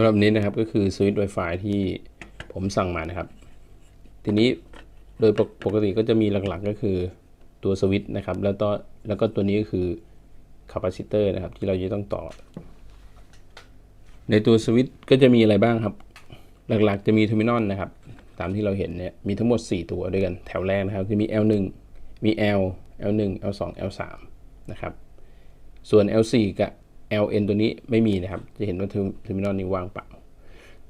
สำหรับนี้นะครับก็คือสวิตช์ Wi-Fi ที่ผมสั่งมานะครับ ทีนี้โดยปกปกติก็จะมีหลักๆก็คือตัวสวิตช์นะครับ แล้วก็แล้วก็ตัวนี้ก็คือคาปาซิเตอร์นะครับ ที่เราจะต้องต่อ ในตัวสวิตช์ก็จะมีอะไรบ้างครับ หลักๆจะมีเทอร์มินอลนะครับ ตามที่เราเห็นเนี่ยมีทั้งหมด 4 ตัวด้วยกันแถวแรกนะครับจะมี L1 มี L L1 L2 L3 นะครับ ส่วน L4 กับ LN ตัวนี้ไม่มีนะครับ จะเห็นว่าเทอร์มินอลนี้ว่างเปล่า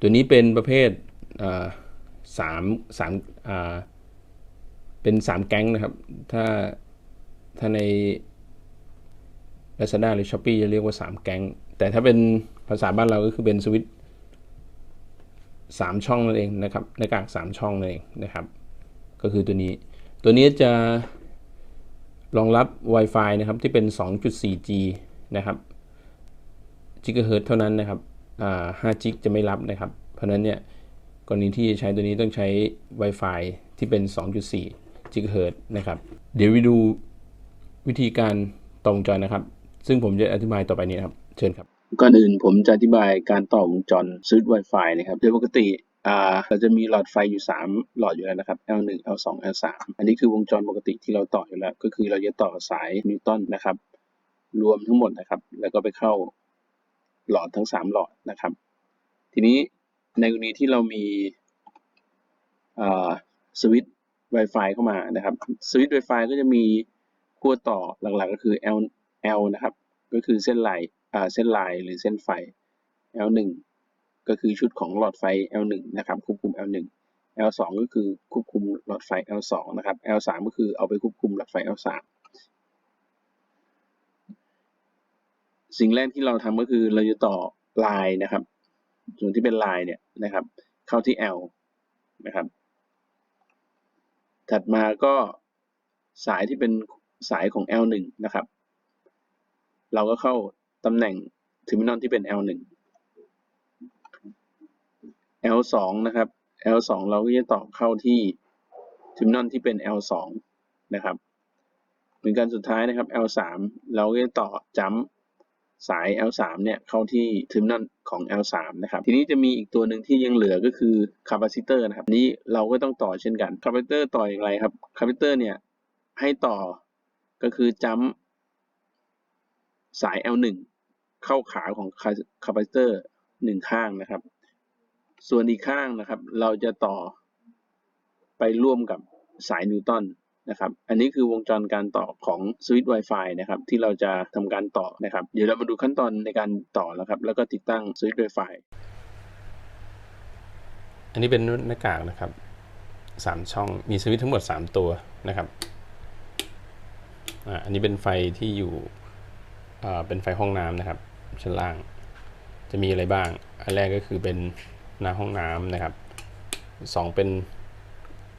ตัวนี้เป็นประเภทสามสามเป็นสามแก๊งนะครับ ถ้าถ้าใน Lazada หรือ Shopee จะเรียกว่า 3 แก๊ง แต่ถ้าเป็นภาษาบ้านเราก็คือเป็นสวิตช์สามช่องนั่นเองนะครับหน้ากากสามช่องนั่นเองนะครับ ก็คือตัวนี้ ตัวนี้จะรองรับ Wi-Fi นะครับที่เป็น 2.4G นะครับ จิกะเฮิร์ตเท่านั้นนะครับอ่าจิกจะไม่รับนะครับ เพราะนั้นเนี่ยกรณีที่จะใช้ตัวนี้ต้องใช้ Wi-Fi ที่เป็น 2.4 จิกะเฮิร์ตนะครับ เดี๋ยวไปดูวิธีการต่อวงจรนะครับ ซึ่งผมจะอธิบายต่อไปนี้ครับ เชิญครับ ก่อนอื่นผมจะอธิบายการต่อวงจรสวิตช์ Wi-Fi นะครับ โดยปกติเราจะมีหลอดไฟอยู่ 3 หลอดอยู่แล้วนะครับ L1 L2 L3 อันนี้คือวงจรปกติที่เราต่ออยู่แล้ว ก็คือเราจะต่อสายนิวตันนะครับ รวมทั้งหมดนะครับ แล้วก็ไปเข้า หลอดทั้ง 3 หลอดนะครับ ทีนี้ในกรณีที่เรามีสวิตช์ Wi-Fi เข้ามานะครับสวิตช์ Wi-Fi ก็จะมีขั้วต่อหลักๆก็คือ L L นะครับ ก็คือเส้นลายเส้นลายหรือเส้นไฟ L1 ก็คือชุดของหลอดไฟ L1 นะครับควบคุม L1 L2 ก็คือควบคุมหลอดไฟ L2 นะครับ L3 ก็คือเอาไปควบคุมหลอดไฟ L3 สิ่งแรกที่เราทำก็คือเราจะต่อลายนะครับ ส่วนที่เป็นลายเนี่ยนะครับ เข้าที่ L นะครับ ถัดมาก็สายที่เป็นสายของ L1 นะครับ เราก็เข้าตำแหน่งเทอร์มินอลที่เป็น L1 L2 นะครับ L2 เราก็จะต่อเข้าที่เทอร์มินอลที่เป็น L2 นะครับ เหมือนกันสุดท้ายนะครับ L3 เราก็จะต่อจัมป์ สาย L3 เนี่ยเข้าที่เทอร์มินอลของ L3 นะครับ ทีนี้จะมีอีกตัวหนึ่งที่ยังเหลือก็คือคาปาซิเตอร์นะครับ นี้เราก็ต้องต่อเช่นกันคาปาซิเตอร์ต่ออย่างไรครับคาปาซิเตอร์เนี่ยให้ต่อก็คือจัมสาย L1 เข้าขาของคาปาซิเตอร์หนึ่งข้างนะครับ ส่วนอีกข้างนะครับ เราจะต่อไปร่วมกับสายนิวตัน นะครับ อันนี้คือวงจรการต่อของสวิตช์ Wi-Fi นะครับที่เราจะทำการต่อนะครับ เดี๋ยวเรามาดูขั้นตอนในการต่อแล้วครับแล้วก็ติดตั้งสวิตช์ Wi-Fi อันนี้เป็นหน้ากากนะครับสามช่องมีสวิตช์ทั้งหมด 3 ตัวนะครับอ่าอันนี้เป็นไฟที่อยู่อ่าเป็นไฟห้องน้ำนะครับ ชั้นล่าง จะมีอะไรบ้าง อันแรกก็คือเป็นหน้าห้องน้ำนะครับสองเป็น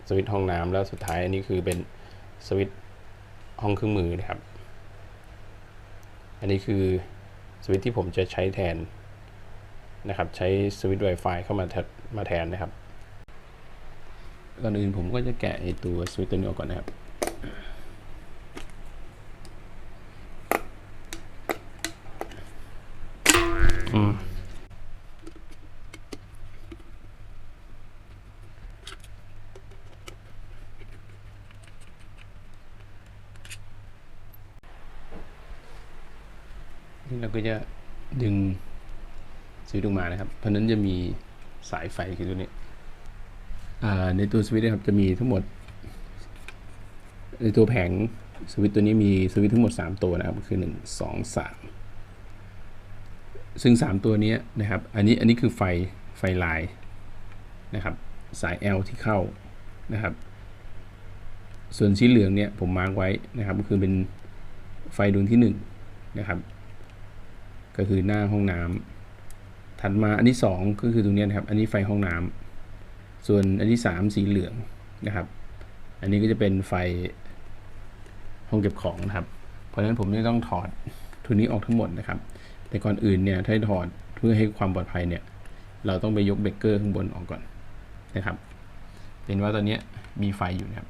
สวิตช์ห้องน้ำแล้วสุดท้ายอันนี้คือเป็น สวิตช์ห้องเครื่องมือนะครับ อันนี้คือสวิตช์ที่ผมจะใช้แทนนะครับ ใช้สวิตช์ Wi-Fi เข้ามาแทนมาแทนนะครับก่อนอื่นผมก็จะแกะไอตัวสวิตช์ตัวนี้ออกก่อนนะครับอืม เราก็จะดึงสวิตช์ออกมานะครับ เพราะนั้นจะมีสายไฟคือตัวนี้ในตัวสวิตช์นะครับจะมีทั้งหมด ในตัวแผงสวิตช์ตัวนี้มีสวิตช์ทั้งหมด 3 ตัวนะครับคือ 1 2 3 ซึ่ง 3 ตัวนี้นะครับอันนี้อันนี้คือไฟไฟลายนะครับสาย L ที่เข้านะครับ ส่วนสีเหลืองเนี่ยผมมาร์กไว้นะครับก็คือเป็นไฟดวงที่1นะครับ ก็คือหน้าห้องน้ำถัดมาอันที่ 2 ก็คือตรงนี้นะครับ อันนี้ไฟห้องน้ำส่วนอันที่ 3 สีเหลืองนะครับ อันนี้ก็จะเป็นไฟห้องเก็บของนะครับ เพราะฉะนั้นผมจะต้องถอดทุนนี้ออกทั้งหมดนะครับ แต่ก่อนอื่นเนี่ยถ้าถอดเพื่อให้ความปลอดภัยเนี่ย เราต้องไปยกเบรกเกอร์ข้างบนออกก่อนนะครับ เห็นว่าตอนนี้มีไฟอยู่นะครับ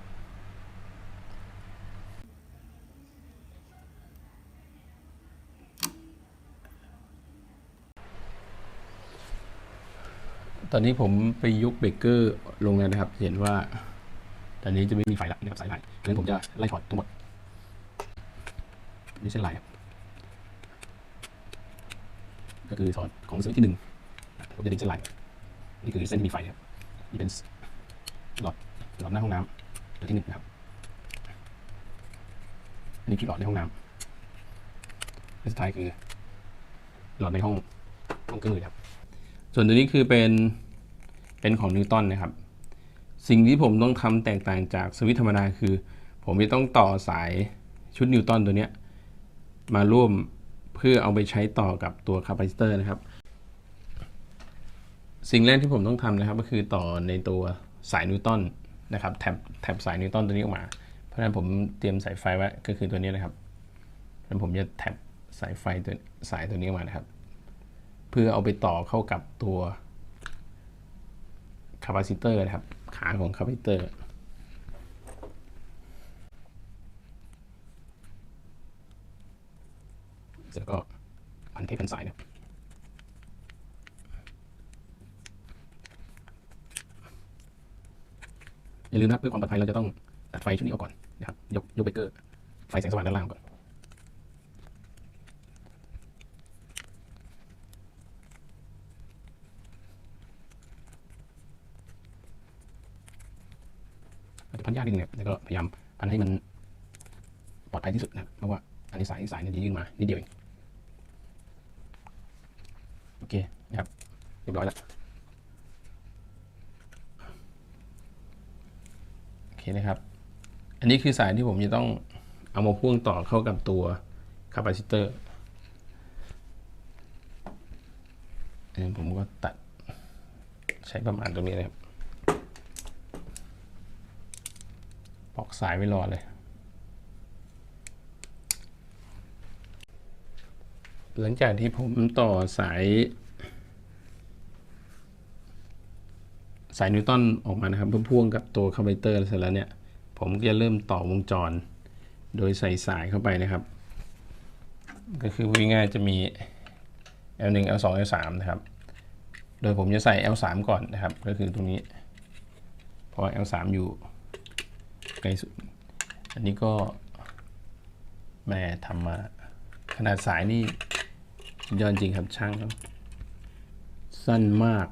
ตอนนี้ผมไปยกเบรกเกอร์ลงแล้วนะครับ เห็นว่า ตอนนี้จะไม่มีไฟแล้วนะครับสายไลดังนั้นผมจะไล่ถอดทั้งหมด นี่เส้นไลครับ ก็คือถอดของสวิตช์ที่หนึ่งผมจะดึงเส้นไหลน์นี่คือเส้นที่มีไฟครับนี่เป็นหลอดหลอดหน้าห้องน้ำตัวที่หนึ่งนะครับอันนี้คือหลอดในห้องน้ำและสุดท้ายคือ หลอดในห้องห้องเครื่องมือครับ ส่วนตัวนี้คือเป็นเป็นของนิวตันนะครับ สิ่งที่ผมต้องทำแตกต่างจากสวิตช์ธรรมดาคือ ผมจะต้องต่อสายชุดนิวตันตัวเนี้ยมาร่วมเพื่อเอาไปใช้ต่อกับตัวคาปาซิเตอร์นะครับ สิ่งแรกที่ผมต้องทำนะครับ ก็คือต่อในตัวสายนิวตันนะครับแท็บแท็บสายนิวตันตัวนี้ออกมา เพราะฉะนั้นผมเตรียมสายไฟไว้ก็คือตัวนี้นะครับแล้วผมจะแท็บสายไฟตัวสายตัวนี้ออกมานะครับ เพื่อเอาไปต่อเข้ากับตัวคาปาซิเตอร์นะครับ ขาของคาปาซิเตอร์เสร็จแล้วก็พันเทปพันสายนะครับอย่าลืมนะครับเพื่อความปลอดภัยเราจะต้องตัดไฟชุดนี้ออกก่อนนะครับยกยกเบรกเกอร์ไฟแสงสว่างด้านล่างก่อน อาจจะพัน ยากนิดนึงเนะครับแล้วก็พยายามพันให้มันปลอดภัยที่สุดนะเพราะว่าอันนี้สายสายเนี่ยยื่นมานิดเดียวเองโอเคนะครับเรียบร้อยแล้วโอเคนะครับ อันนี้คือสายที่ผมจะต้องเอามาพ่วงต่อเข้ากับตัวคาปาซิเตอร์อันนี้ผมก็ตัดใช้ประมาณตรงนี้นะครับ ปอกสายไว้รอเลย หลังจากที่ผมต่อสาย สายนิวตันออกมานะครับเพื่อพ่วงกับตัวคาร์บูเตอร์เสร็จแล้วเนี่ย ผมก็จะเริ่มต่อวงจร โดยใส่สายเข้าไปนะครับ ก็คือพูดง่ายๆจะมี L1 L2 L3 นะครับ โดยผมจะใส่ L3 ก่อนนะครับ ก็คือตรงนี้ เพราะว่า L3 อยู่ ไกลสุด อันนี้ก็แม่ทำมา ขนาดสายนี่ยอดจริงครับช่างครับ สั้นมาก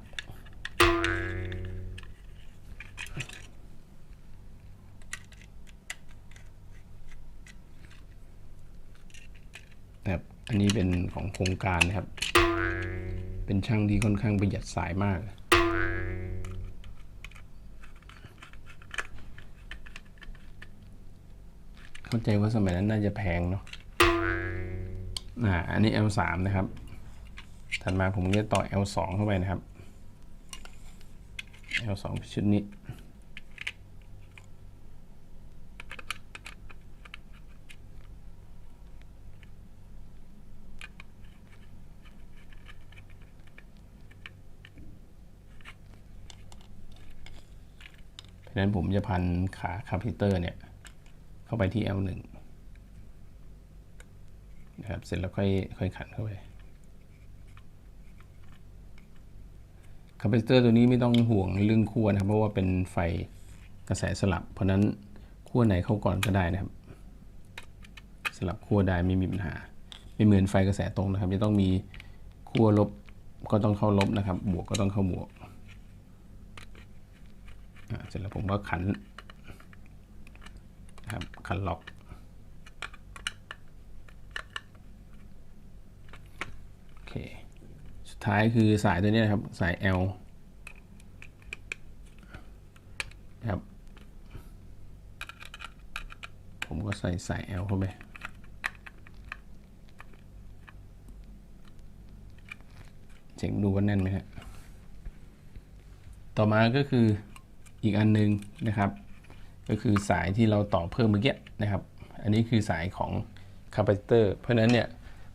นะครับ อันนี้เป็นของโครงการนะครับ เป็นช่างที่ค่อนข้างประหยัดสายมาก เข้าใจว่าสมัยนั้นน่าจะแพงเนาะอ่าอันนี้ L3 นะครับ ถัดมาผมก็จะต่อ L2 เข้าไปนะครับ L2 ชุดนี้เพราะนั้นผมจะพันขาคาพิเตอร์เนี่ย เข้าไปที่ L1 นะครับ เสร็จแล้วค่อยค่อยขันเข้าไปคาปาซิเตอร์ตัวนี้ไม่ต้องห่วงเรื่องขั้วนะครับ เพราะว่าเป็นไฟกระแสสลับ เพราะนั้นขั้วไหนเข้าก่อนก็ได้นะครับ สลับขั้วได้ไม่มีปัญหา ไม่เหมือนไฟกระแสตรงนะครับ จะต้องมีขั้วลบก็ต้องเข้าลบนะครับ บวกก็ต้องเข้าบวกเสร็จแล้วผมก็ขัน นะครับขันล็อกโอเคสุดท้ายคือสายตัวนี้นะครับ สาย L นะครับ ผมก็ใส่สาย L เข้าไปเช็คดูว่าแน่นไหมครับต่อมาก็คืออีกอันหนึงนะครับ ก็คือสายที่เราต่อเพิ่มเมื่อกี้นะครับ อันนี้คือสายของคาปาซิเตอร์เพราะฉะนั้นเนี่ย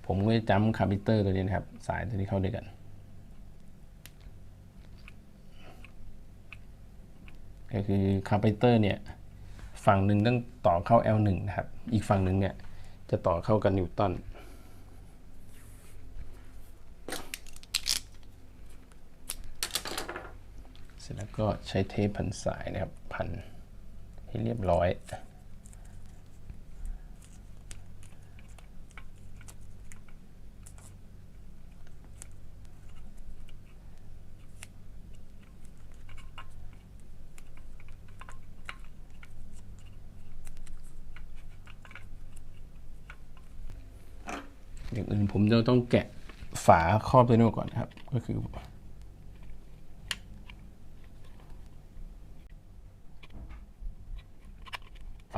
ผมก็จะจำคาปาซิเตอร์ตัวนี้นะครับ สายตัวนี้เข้าด้วยกันก็คือคาปาซิเตอร์เนี่ยฝั่งหนึ่งต้องต่อเข้า L1 นะครับ อีกฝั่งหนึ่งเนี่ยจะต่อเข้ากับนิวตันเสร็จแล้วก็ใช้เทปพันสายนะครับพัน ให้เรียบร้อย อย่างอื่นผมจะต้องแกะฝาครอบตัวนี้อกก่อนครับ ก็คือ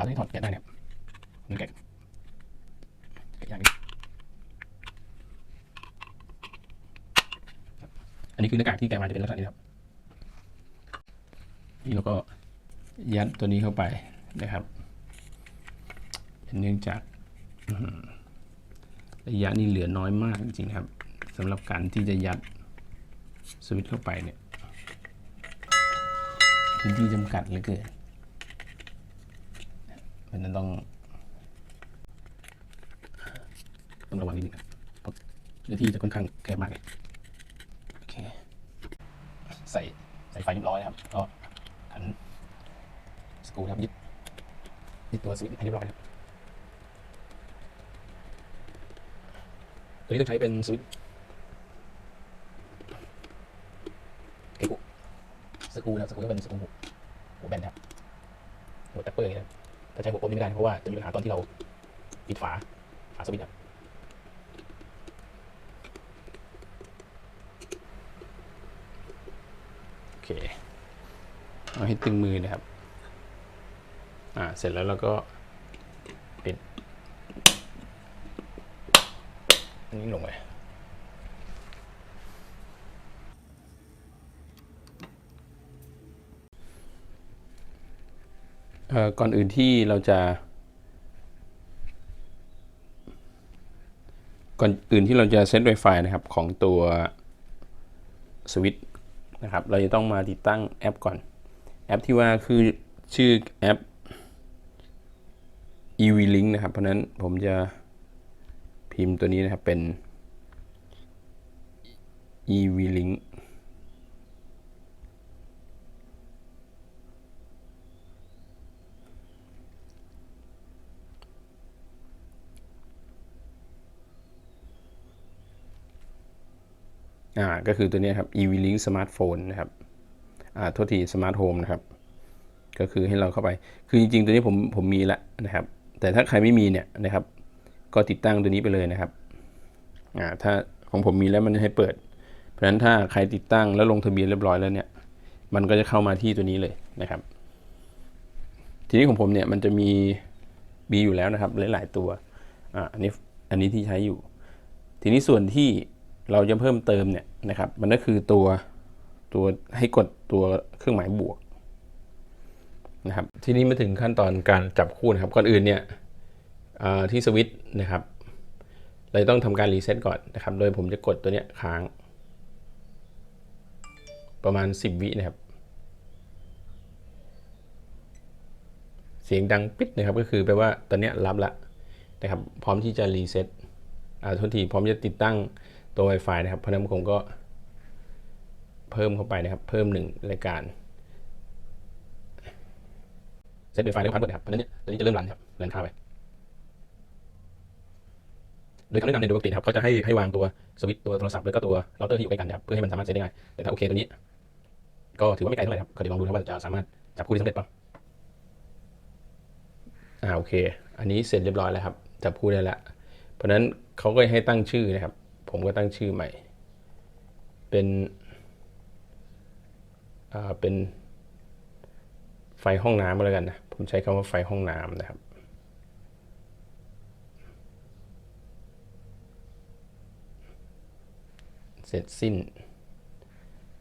าที่ถอดแกะได้เนี่ยมันแกะแกะยากนิดอันนี้คือหน้ากากที่แกะมาจะเป็นลักษณะนี้ครับนี่เราก็ยัดตัวนี้เข้าไปนะครับเนื่องจากระยะนี่เหลือน้อยมากจริงๆครับสำหรับการที่จะยัดสวิตช์เข้าไปเนี่ยพื้นที่จำกัดเหลือเกิน มันนั้นต้องต้องระวังนิดนึงครับเพราะเนื้อที่จะค่อนข้างแคบมากเลยโอเคใส่ใส่ไฟเรียบร้อยนะครับก็ขันสกรูนะครับยึดยึดตัวสวิตช์ให้เรียบร้อยครับตัวนี้ต้องใช้เป็นสวิตช์เกกุสกรูนะครับสกรูก็เป็นสกรูหัวแบนนะครับหัวแท็ปเปอร์อย่างเงี้ยนะครับ ถ้าใช้หัวปมนี้ไม่ได้เพราะว่าจะมีปัญหาตอนที่เราปิดฝาฝาสวิตช์ครับโอเคเอาให้ตึงมือนะครับ อ่า เสร็จแล้วเราก็ปิด อันนี้ลงไปเอ่อ ก่อนอื่นที่เราจะ ก่อนอื่นที่เราจะเซต Wi-Fi นะครับของตัวสวิตนะครับ เราจะต้องมาติดตั้งแอปก่อน แอปที่ว่าคือชื่อแอป EV-Link นะครับ เพราะนั้นผมจะพิมพ์ตัวนี้นะครับเป็น EV-Link อ่าก็คือตัวนี้ครับ EV-Link Smartphone นะครับอ่าโทษที Smart Home นะครับ ก็คือให้เราเข้าไป คือจริงๆ ตัวนี้ผมผมมีแล้วนะครับ แต่ถ้าใครไม่มีเนี่ยนะครับ ก็ติดตั้งตัวนี้ไปเลยนะครับอ่าถ้าของผมมีแล้วมันจะให้เปิด เพราะฉะนั้นถ้าใครติดตั้งแล้วลงทะเบียนเรียบร้อยแล้วเนี่ย มันก็จะเข้ามาที่ตัวนี้เลยนะครับ ทีนี้ของผมเนี่ยมันจะมีมีอยู่แล้วนะครับหลายๆตัวอ่าอันนี้อันนี้ที่ใช้อยู่ ทีนี้ส่วนที่ เราจะเพิ่มเติมเนี่ยนะครับ มันก็คือตัวตัวให้กดตัวเครื่องหมายบวกนะครับ ทีนี้มาถึงขั้นตอนการจับคู่นะครับ ก่อนอื่นเนี่ยที่สวิตช์นะครับ เราต้องทำการรีเซ็ตก่อนนะครับ โดยผมจะกดตัวเนี้ยค้าง ประมาณ 10 วินะครับ เสียงดังปิดนะครับ ก็คือแปลว่าตอนเนี้ยรับละนะครับ พร้อมที่จะรีเซ็ตอ่าโทษทีพร้อมจะติดตั้ง ตัว Wi-Fi นะครับ เพราะนั้นผมก็เพิ่มเข้าไปนะครับ เพิ่มหนึ่งรายการเซต Wi-Fi ได้พันเปิดนครับ เพราะนั้นเนี่ยตัวนี้จะเริ่มรันครับรันค่าไปโดยคำแนะนำในโดยปกติครับเขาจะให้ให้วางตัวสวิตช์ตัวโทรศัพท์แล้วก็ตัวเราเตอร์ที่อยู่ใกล้กันครับเพื่อให้มันสามารถเซตได้ง่ายแต่ถ้าโอเคตัวนี้ก็ถือว่าไม่ไกลเท่าไหร่ครับเดี๋ยวลองดูนะว่าจะสามารถจับคู่ได้สำเร็จป่าอ่าโอเค อันนี้เสร็จเรียบร้อยแล้วครับจับคู่ได้แล้วเพราะนั้นเขาก็ให้ตั้งชื่อนะครับ ผมก็ตั้งชื่อใหม่ เป็นเป็นไฟห้องน้ำก็แล้วกันนะ ผมใช้คำว่าไฟห้องน้ำนะครับ เสร็จสิ้น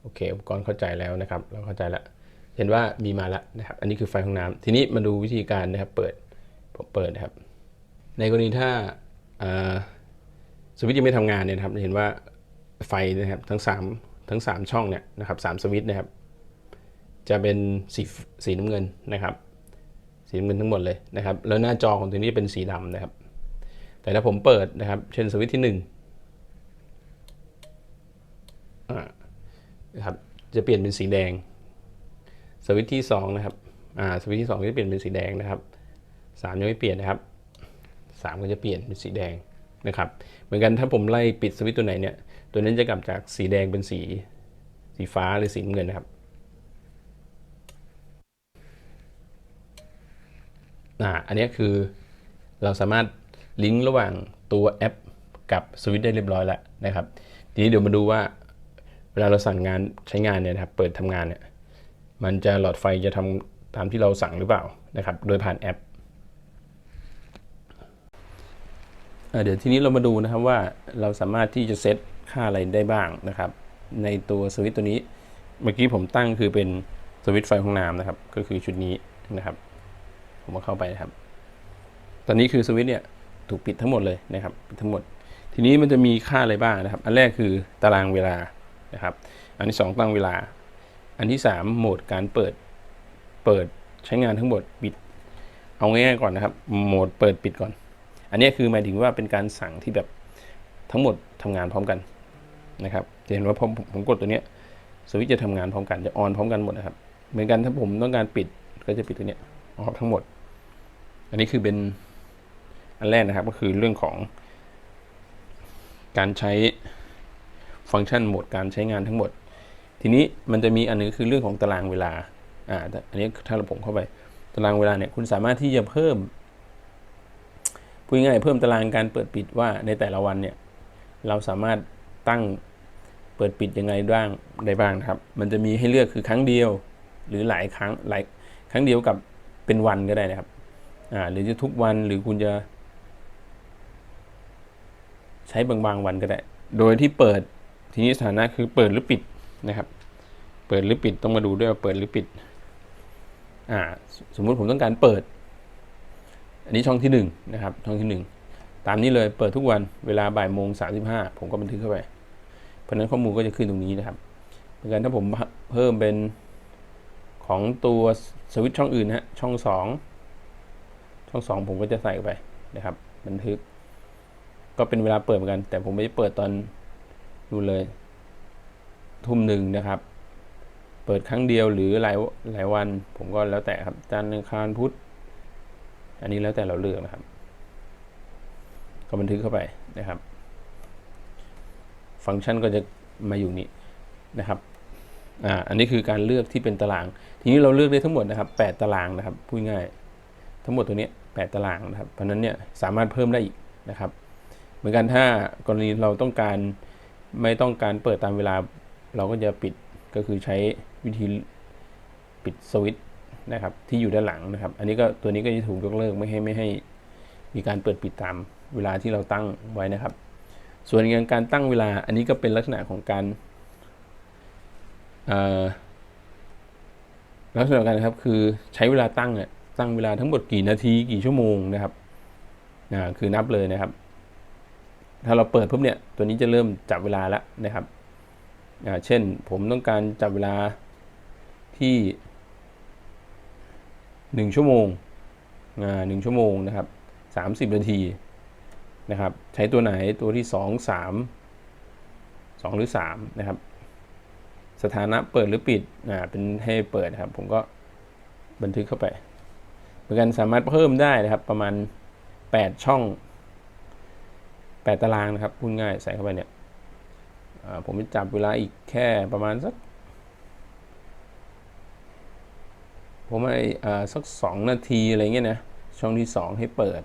โอเค อุปกรณ์เข้าใจแล้วนะครับ เราเข้าใจแล้ว เห็นว่ามีมาแล้วนะครับ อันนี้คือไฟห้องน้ำทีนี้มาดูวิธีการนะครับ เปิด ผมเปิดนะครับ ในกรณีถ้าา สวิตช์ยังไม่ทำงานเนี่ยนะครับเห็นว่าไฟนะครับทั้ง 3 ทั้ง 3 ช่องเนี่ยนะครับสามสวิตช์นะครับ จะเป็นสีสีน้ำเงินนะครับ สีน้ำเงินทั้งหมดเลยนะครับ แล้วหน้าจอของตัวนี้เป็นสีดำนะครับ แต่ถ้าผมเปิดนะครับ เช่นสวิตช์ที่หนึ่งนะครับจะเปลี่ยนเป็นสีแดง สวิตช์ที่สองนะครับอ่าสวิตช์ที่สองก็จะเปลี่ยนเป็นสีแดงนะครับสามยังไม่เปลี่ยนนะครับสามก็จะเปลี่ยนเป็นสีแดง นะครับ เหมือนกันถ้าผมไล่ปิดสวิตตัวไหนเนี่ย ตัวนั้นจะกลับจากสีแดงเป็นสี สีฟ้าหรือสีเงินนะครับอ่าอันนี้คือเราสามารถลิงก์ระหว่างตัวแอปกับสวิตได้เรียบร้อยแล้วนะครับ ทีนี้เดี๋ยวมาดูว่า เวลาเราสั่งงานใช้งานเนี่ยนะครับ เปิดทำงานเนี่ย มันจะหลอดไฟจะทำตามที่เราสั่งหรือเปล่านะครับ โดยผ่านแอปอะ เดี๋ยวทีนี้เรามาดูนะครับว่าเราสามารถที่จะเซตค่าอะไรได้บ้างนะครับ ในตัวสวิตตัวนี้เมื่อกี้ผมตั้งคือเป็นสวิตไฟห้องน้ำนะครับ ก็คือชุดนี้นะครับ ผมมาเข้าไปนะครับ ตอนนี้คือสวิตเนี่ยถูกปิดทั้งหมดเลยนะครับปิดทั้งหมด ทีนี้มันจะมีค่าอะไรบ้างนะครับ อันแรกคือตารางเวลานะครับ อันที่สองตั้งเวลา อันที่สามโหมดการเปิดเปิดใช้งานทั้งหมดปิด เอาง่ายๆก่อนนะครับ โหมดเปิดปิดก่อน อันนี้คือหมายถึงว่าเป็นการสั่งที่แบบทั้งหมดทำงานพร้อมกันนะครับจะเห็นว่าพอผมกดตัวนี้สวิตช์จะทำงานพร้อมกันจะออนพร้อมกันหมดนะครับเหมือนกันถ้าผมต้องการปิดก็จะปิดตัวนี้ออกทั้งหมด อันนี้คือเป็นอันแรกนะครับก็คือเรื่องของการใช้ฟังก์ชันโหมดการใช้งานทั้งหมด ทีนี้มันจะมีอันนึงคือเรื่องของตารางเวลาอ่าแต่อันนี้ถ้าเราผมเข้าไปตารางเวลาเนี่ยคุณสามารถที่จะเพิ่ม พูดง่ายเพิ่มตารางการเปิดปิดว่าในแต่ละวันเนี่ยเราสามารถตั้งเปิดปิดยังไงบ้างได้บ้างนะครับ มันจะมีให้เลือกคือครั้งเดียว หรือหลายครั้งหลายครั้งเดียวกับเป็นวันก็ได้นะครับอ่าหรือจะทุกวันหรือคุณจะ ใช้บางบางวันก็ได้ โดยที่เปิดทีนี้สถานะคือเปิดหรือปิดนะครับ เปิดหรือปิดต้องมาดูด้วยว่าเปิดหรือปิดอ่าสมมุติผมต้องการเปิด อันนี้ช่องที่หนึ่งนะครับช่องที่หนึ่งตามนี้เลยเปิดทุกวันเวลาบ่ายโมงสามสิบห้าผมก็บันทึกเข้าไป เพราะนั้นข้อมูลก็จะขึ้นตรงนี้นะครับเหมือนกันถ้าผมเพิ่มเป็นของตัวสวิตช์ช่องอื่นฮะช่องสองช่องสองผมก็จะใส่เข้าไปนะครับบันทึก ก็เป็นเวลาเปิดเหมือนกัน แต่ผมไม่ได้เปิดตอนดูเลย ทุ่มหนึ่งนะครับ เปิดครั้งเดียวหรือหลายหลายวัน ผมก็แล้วแต่ครับจันทร์อังคารพุธ อันนี้แล้วแต่เราเลือกนะครับก็บันทึกเข้าไปนะครับ ฟังก์ชันก็จะมาอยู่นี้นะครับอ่าอันนี้คือการเลือกที่เป็นตาราง ทีนี้เราเลือกได้ทั้งหมดนะครับ 8 ตารางนะครับพูดง่ายทั้งหมดตัวนี้ 8 ตารางนะครับ เพราะนั้นเนี่ยสามารถเพิ่มได้อีกนะครับ เหมือนกันถ้ากรณีเราต้องการไม่ต้องการเปิดตามเวลา เราก็จะปิดก็คือใช้วิธีปิดสวิตช์ นะครับที่อยู่ด้านหลังนะครับ อันนี้ก็ตัวนี้ก็จะถูกยกเลิกไม่ให้ไม่ให้มีการเปิดปิดตามเวลาที่เราตั้งไว้นะครับ ส่วนการตั้งเวลาอันนี้ก็เป็นลักษณะของการลักษณะการครับคือใช้เวลาตั้งอะตั้งเวลาทั้งหมดกี่นาทีกี่ชั่วโมงนะครับคือนับเลยนะครับ ถ้าเราเปิดปุ๊บเนี่ยตัวนี้จะเริ่มจับเวลาแล้วนะครับเช่นผมต้องการจับเวลาที่ หนึ่งชั่วโมงหนึ่งชั่วโมงนะครับสามสิบนาทีนะครับ ใช้ตัวไหนตัวที่สองสามสองหรือสามนะครับ สถานะเปิดหรือปิดอ่าเป็นให้เปิดครับ ผมก็บันทึกเข้าไป เหมือนกันสามารถเพิ่มได้นะครับ ประมาณ 8 ช่อง 8 ตารางนะครับพูดง่ายใส่เข้าไปเนี่ยผมจะจับเวลาอีกแค่ประมาณสัก ผมให้สัก 2 นาทีอะไรเงี้ยนะ ช่องที่ 2 ให้เปิด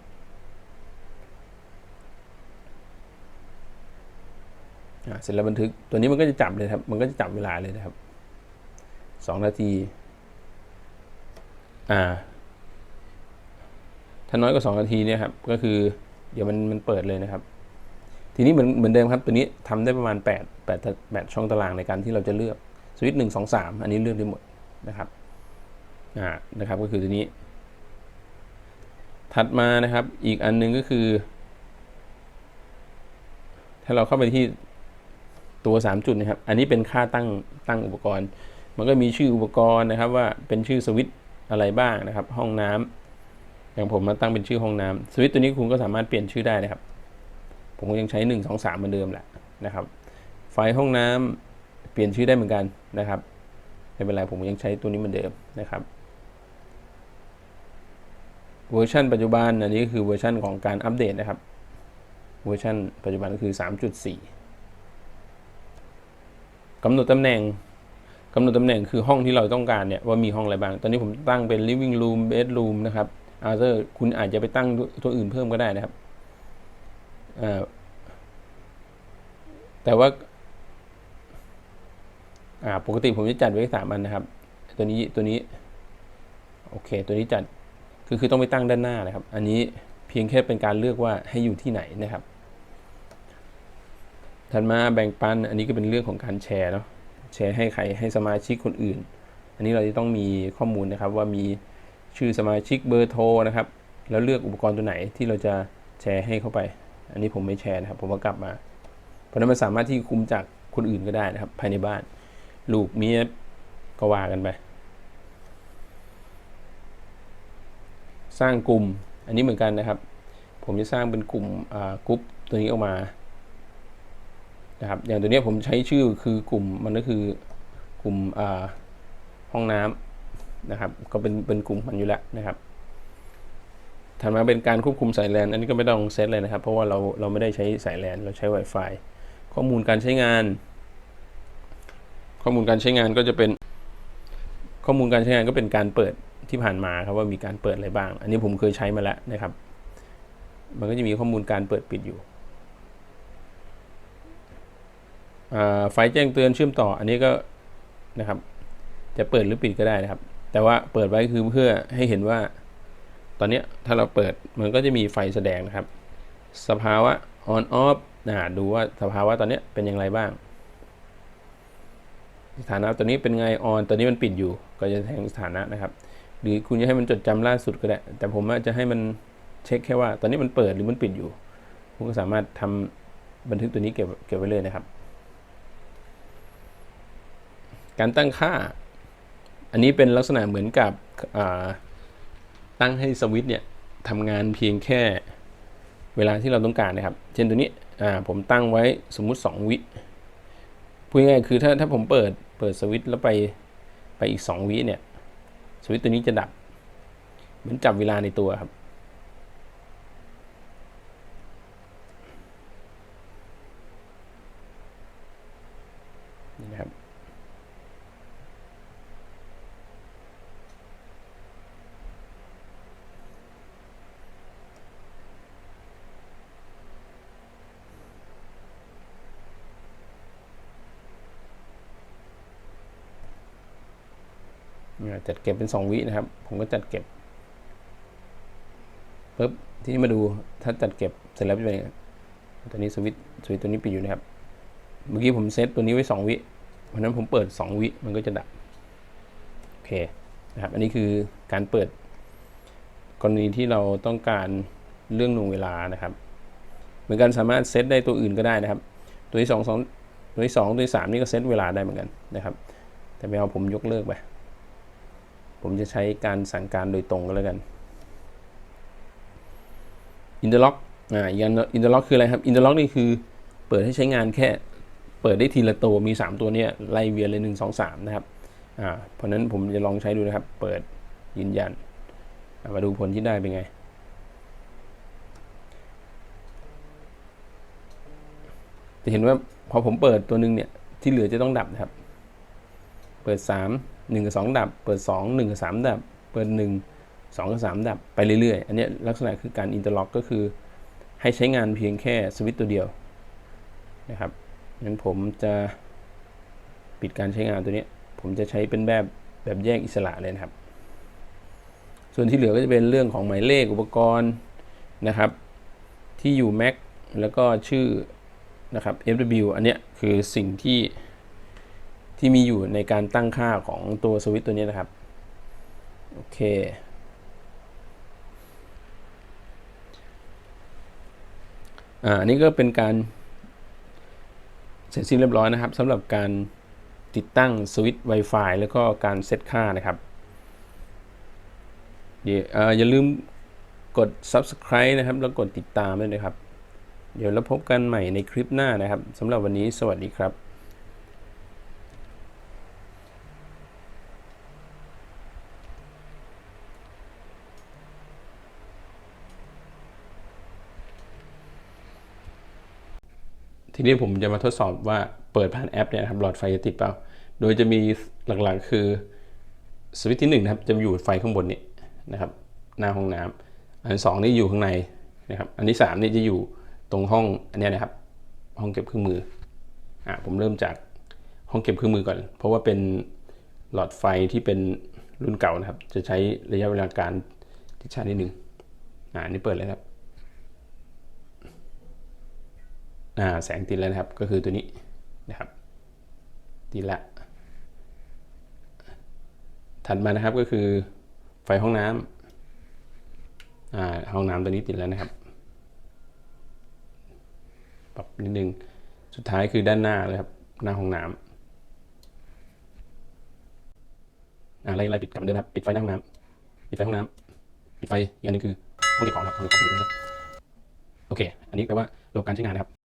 เสร็จแล้วบันทึกตัวนี้มันก็จะจับเลยครับ มันก็จะจับเวลาเลยนะครับ 2 นาที อ่า ถ้าน้อยกว่า 2 นาทีเนี่ยครับ ก็คือเดี๋ยวมันมันเปิดเลยนะครับ ทีนี้เหมือนเหมือนเดิมครับ ตัวนี้ทำได้ประมาณ 8 8 8 ช่องตารางในการที่เราจะเลือกสวิตช์หนึ่งสองสามอันนี้เลือกได้หมดนะครับ นะครับก็คือตัวนี้ ถัดมานะครับอีกอันนึงก็คือ ถ้าเราเข้าไปที่ตัว 3 จุดนะครับ อันนี้เป็นค่าตั้งตั้งอุปกรณ์ มันก็มีชื่ออุปกรณ์นะครับ ว่าเป็นชื่อสวิตอะไรบ้างนะครับ ห้องน้ำอย่างผมมาตั้งเป็นชื่อห้องน้ำสวิตตัวนี้คุณก็สามารถเปลี่ยนชื่อได้นะครับ ผมก็ยังใช้ 1 2 3เหมือนเดิมแหละนะครับ ไฟห้องน้ำเปลี่ยนชื่อได้เหมือนกันนะครับไม่เป็นไรผมยังใช้ตัวนี้เหมือนเดิมนะครับ เวอร์ชันปัจจุบันอันนี้คือเวอร์ชันของการอัปเดตนะครับ เวอร์ชันปัจจุบันก็คือ 3.4กำหนดตำแหน่งกำหนดตำแหน่งคือห้องที่เราต้องการเนี่ยว่ามีห้องอะไรบ้าง ตอนนี้ผมตั้งเป็น living room bedroom นะครับ other คุณอาจจะไปตั้งตัวอื่นเพิ่มก็ได้นะครับ แต่ว่าปกติผมจะจัดไว้สามอันนะครับ ตัวนี้ตัวนี้ โอเค ตัวนี้จัด คือคือต้องไปตั้งด้านหน้านะครับ อันนี้เพียงแค่เป็นการเลือกว่าให้อยู่ที่ไหนนะครับ ถัดมาแบ่งปัน อันนี้ก็เป็นเรื่องของการแชร์เนาะ แชร์ให้ใครให้สมาชิกคนอื่น อันนี้เราจะต้องมีข้อมูลนะครับว่ามีชื่อสมาชิกเบอร์โทรนะครับ แล้วเลือกอุปกรณ์ตัวไหนที่เราจะแชร์ให้เข้าไป อันนี้ผมไม่แชร์นะครับ ผมก็กลับมา เพราะนั้นมันสามารถที่คุมจากคนอื่นก็ได้นะครับ ภายในบ้าน ลูกเมียก็ว่ากันไป สร้างกลุ่ม อันนี้เหมือนกันนะครับ ผมจะสร้างเป็นกลุ่มกรุ๊ปตัวนี้ออกมานะครับอย่างตัวนี้ผมใช้ชื่อคือกลุ่มมันก็คือกลุ่มห้องน้ำนะครับ ก็เป็นเป็นกลุ่มมันอยู่แล้วนะครับถัดมาเป็นการควบคุมสายแลนอันนี้ก็ไม่ต้องเซตเลยนะครับ เพราะว่าเราเราไม่ได้ใช้สายแลนเราใช้ Wi-Fi ข้อมูลการใช้งาน ข้อมูลการใช้งานก็จะเป็น ข้อมูลการใช้งานก็เป็นการเปิด ที่ผ่านมาครับว่ามีการเปิดอะไรบ้าง อันนี้ผมเคยใช้มาแล้วนะครับ มันก็จะมีข้อมูลการเปิดปิดอยู่ไฟแจ้งเตือนเชื่อมต่ออันนี้ก็นะครับ จะเปิดหรือปิดก็ได้นะครับ แต่ว่าเปิดไว้คือเพื่อให้เห็นว่า ตอนนี้ถ้าเราเปิดมันก็จะมีไฟแสดงนะครับ สภาวะ on off นะดูว่าสภาวะตอนนี้เป็นอย่างไรบ้างสถานะตัวนี้เป็นไง on ตัวนี้มันปิดอยู่ ก็จะแทงสถานะนะครับ หรือคุณจะให้มันจดจำล่าสุดก็ได้ แต่ผมจะให้มันเช็คแค่ว่า ตอนนี้มันเปิดหรือมันปิดอยู่ คุณก็สามารถทำบันทึกตัวนี้เก็บเก็บไว้เลยนะครับ การตั้งค่า อันนี้เป็นลักษณะเหมือนกับตั้งให้สวิตช์เนี่ยทำงานเพียงแค่เวลาที่เราต้องการนะครับ เช่นตัวนี้ผมตั้งไว้สมมุติ 2 วิพูดง่ายๆคือถ้าถ้าผมเปิดเปิดสวิตช์แล้วไปไปอีก 2 วิเนี่ย สวิตตัวนี้จะดับ เหมือนจับเวลาในตัวครับ จัดเก็บเป็น 2 วินะครับ ผมก็จัดเก็บปุ๊บที่นี่มาดูถ้าจัดเก็บเสร็จแล้วเป็นยังไงตอนนี้สวิตช์สวิตช์ตัวนี้ปิดอยู่นะครับ เมื่อกี้ผมเซตตัวนี้ไว้ 2 วิเพราะนั้นผมเปิด 2 วิมันก็จะดับโอเคนะครับ อันนี้คือการเปิด กรณีที่เราต้องการเรื่องหน่วงเวลานะครับ เหมือนกันสามารถเซตได้ตัวอื่นก็ได้นะครับ ตัวที่สองสองตัวที่สองตัวที่สามนี่ก็เซตเวลาได้เหมือนกันนะครับ แต่ไม่เอาผมยกเลิกไป ผมจะใช้การสั่งการโดยตรงก็แล้วกันอินเตอร์ล็อกอ่าอินเตอร์ล็อกคืออะไรครับอินเตอร์ล็อกนี่คือเปิดให้ใช้งานแค่เปิดได้ทีละตัวมี 3 ตัวเนี้ยไล่เวียนเลย 1 2 3 นะครับอ่าเพราะนั้นผมจะลองใช้ดูนะครับ เปิดยืนยัน มาดูผลที่ได้เป็นไง จะเห็นว่าพอผมเปิดตัวหนึ่งเนี่ย ที่เหลือจะต้องดับนะครับ ปิด 3 1กับ2ดับ เปิด 2 1กับ3ดับ เปิด 1 2กับ3ดับ ไปเรื่อยๆ อันนี้ลักษณะคือการอินเตอร์ล็อกก็คือให้ใช้งานเพียงแค่สวิตช์ตัวเดียวนะครับงั้นผมจะปิดการใช้งานตัวนี้ ผมจะใช้เป็นแบบแบบแยกอิสระเลยนะครับ ส่วนที่เหลือก็จะเป็นเรื่องของหมายเลขอุปกรณ์นะครับ ที่อยู่ Mac แล้วก็ชื่อนะครับ FW อันเนี้ยคือสิ่งที่ ที่มีอยู่ในการตั้งค่าของตัวสวิตตัวนี้นะครับ โอเค อ่าอันนี้ก็เป็นการ เสร็จสิ้นเรียบร้อยนะครับสำหรับการติดตั้งสวิตช์ Wi-Fi แล้วก็การเซตค่านะครับเดี๋ยวอย่าลืมกด Subscribe นะครับ แล้วกดติดตามด้วยนะครับ เดี๋ยวเราพบกันใหม่ในคลิปหน้านะครับสำหรับวันนี้สวัสดีครับ ทีนี้ผมจะมาทดสอบว่าเปิดผ่านแอปเนี่ยครับหลอดไฟจะติดเปล่า โดยจะมีหลักๆคือสวิตช์ที่หนึ่งนะครับจะอยู่ไฟข้างบนนี้นะครับหน้าห้องน้ำอันสองนี่อยู่ข้างในนะครับอันที่สามนี่จะอยู่ตรงห้องอันนี้นะครับ ห้องเก็บเครื่องมืออะผมเริ่มจากห้องเก็บเครื่องมือก่อน เพราะว่าเป็นหลอดไฟที่เป็นรุ่นเก่านะครับ จะใช้ระยะเวลาการติดชานิดนึงอ่านี่เปิดเลยครับ อ่า แสงติดแล้วนะครับ ก็คือตัวนี้นะครับติดละ ถัดมานะครับก็คือไฟห้องน้ำอ่าห้องน้ำตัวนี้ติดแล้วนะครับปรับนิดนึงสุดท้ายคือด้านหน้าเลยครับหน้าห้องน้ำอ่าไล่ไล่ปิดกลับเหมือนเดิมครับปิดไฟหน้าห้องน้ำปิดไฟห้องน้ำปิดไฟอีกอันหนึงคือห้องเก็บของครับห้องเก็บของนะครับโอเค อันนี้แปลว่าระบบการใช้งานนะครับ